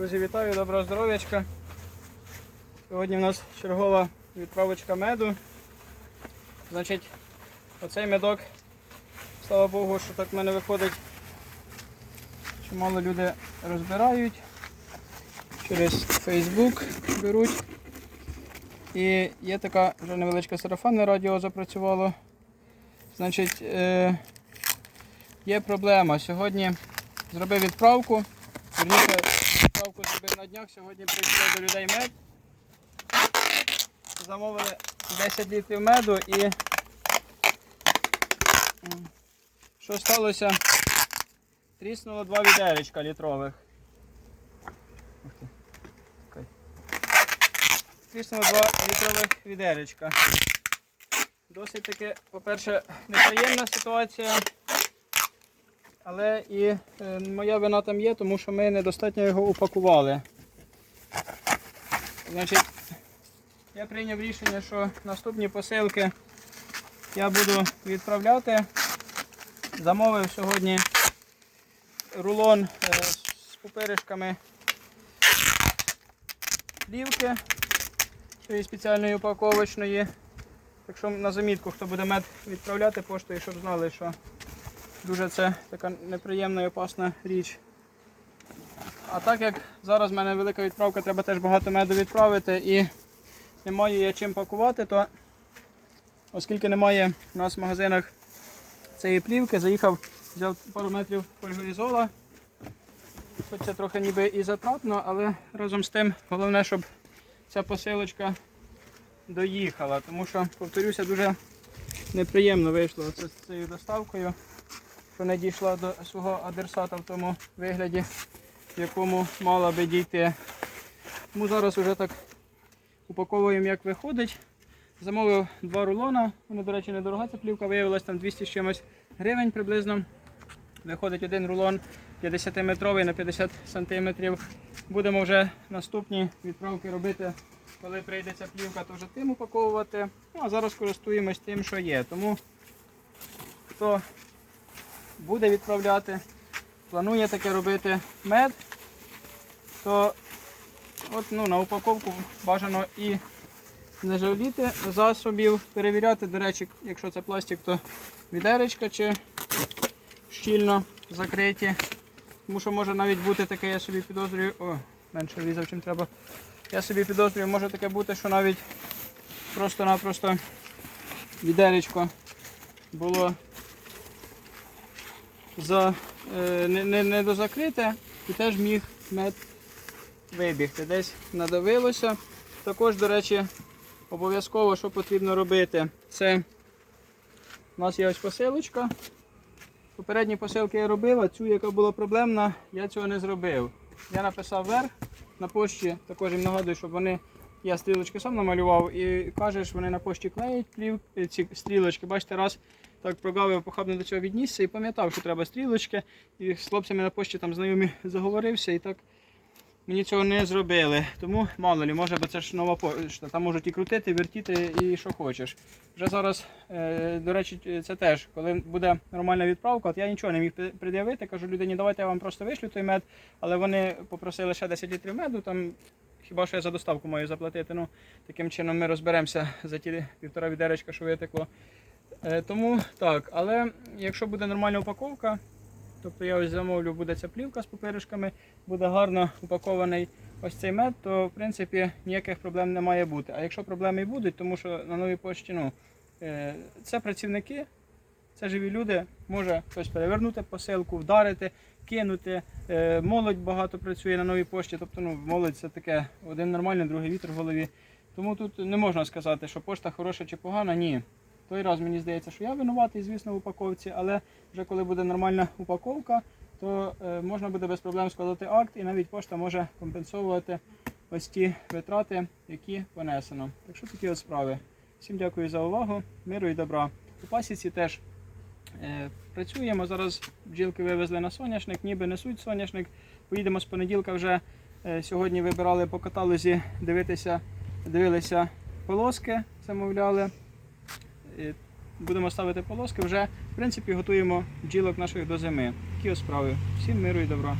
Друзі, вітаю, доброго здоров'ячка. Сьогодні в нас чергова відправочка меду. Значить, оцей медок, слава Богу, що так в мене виходить. Чимало люди розбирають. Через Facebook беруть. І є така вже невеличка сарафанне радіо запрацювало. Значить, е, є проблема. Сьогодні зробив відправку. Верніше, відправку зробив на днях. Сьогодні прийшов до людей мед. Замовили 10 літрів меду і що сталося? Тріснуло два відеречка літрових. Тріснуло два літрових відеречка. Досить таки, по-перше, неприємна ситуація. Але і е, моя вина там є, тому що ми недостатньо його упакували. Значить, я прийняв рішення, що наступні посилки я буду відправляти. Замовив сьогодні рулон е, з пупиришками плівки цієї спеціальної упаковочної. Так що на замітку, хто буде мед відправляти поштою, щоб знали, що дуже це така неприємна і опасна річ. А так як зараз в мене велика відправка, треба теж багато меду відправити і немає я чим пакувати, то оскільки немає у нас в магазинах цієї плівки, заїхав, взяв пару метрів полігорізола. Хоч це трохи ніби і затратно, але разом з тим головне, щоб ця посилочка доїхала, тому що, повторюся, дуже неприємно вийшло це з цією доставкою, що не дійшла до свого адресата в тому вигляді, в якому мала би дійти. Тому зараз вже так упаковуємо, як виходить. Замовив два рулона. Вони, до речі, недорога ця плівка, виявилась там 200 з чимось гривень приблизно. Виходить один рулон 50-метровий на 50 см. Будемо вже наступні відправки робити, коли прийде ця плівка, то вже тим упаковувати. Ну, а зараз користуємось тим, що є. Тому хто буде відправляти, планує таке робити мед, то от, ну, на упаковку бажано і не жаліти засобів, перевіряти, до речі, якщо це пластик, то відеречка чи щільно закриті. Тому що може навіть бути таке, я собі підозрюю. О, менше різав, чим треба. Я собі підозрюю, може таке бути, що навіть просто-напросто відеречко було за, е, не, не, не дозакрите і теж міг мед вибігти. Десь надавилося. Також, до речі, обов'язково, що потрібно робити, це у нас є ось посилочка. Попередні посилки я робив, а цю, яка була проблемна, я цього не зробив. Я написав вверх на пошті, також їм нагадую, щоб вони, я стрілочки сам намалював і кажеш, вони на пошті клеять плів, е, ці стрілочки. Бачите, раз так прогавив, похабно до цього віднісся і пам'ятав, що треба стрілочки. І з хлопцями на пошті там знайомі заговорився і так мені цього не зробили. Тому мало лі, може, бо це ж нова пошта. Там можуть і крутити, і вертіти, і що хочеш. Вже зараз, е, до речі, це теж, коли буде нормальна відправка, от я нічого не міг пред'явити, кажу людині, давайте я вам просто вишлю той мед, але вони попросили ще 10 літрів меду, там хіба що я за доставку маю заплатити. Ну, таким чином ми розберемося за ті півтора відеречка, що витекло. Е, тому так, але якщо буде нормальна упаковка, тобто я ось замовлю, буде ця плівка з папиришками, буде гарно упакований ось цей мед, то в принципі ніяких проблем не має бути. А якщо проблеми і будуть, тому що на новій пошті ну, е, це працівники, це живі люди, може хтось перевернути посилку, вдарити, кинути. Е, Молодь багато працює на новій пошті, тобто ну, молодь це таке один нормальний, другий вітер в голові. Тому тут не можна сказати, що пошта хороша чи погана, ні. Той раз мені здається, що я винуватий, звісно, в упаковці, але вже коли буде нормальна упаковка, то е, можна буде без проблем складати акт і навіть пошта може компенсовувати ось ті витрати, які понесено. Так що такі от справи. Всім дякую за увагу, миру і добра. У пасіці теж е, працюємо. Зараз бджілки вивезли на соняшник, ніби несуть соняшник. Поїдемо з понеділка вже е, сьогодні вибирали по каталозі, дивитися, дивилися полоски, замовляли. Будемо ставити полоски, вже в принципі готуємо бджілок наших до зими. Такі ось справи. Всім миру і добра.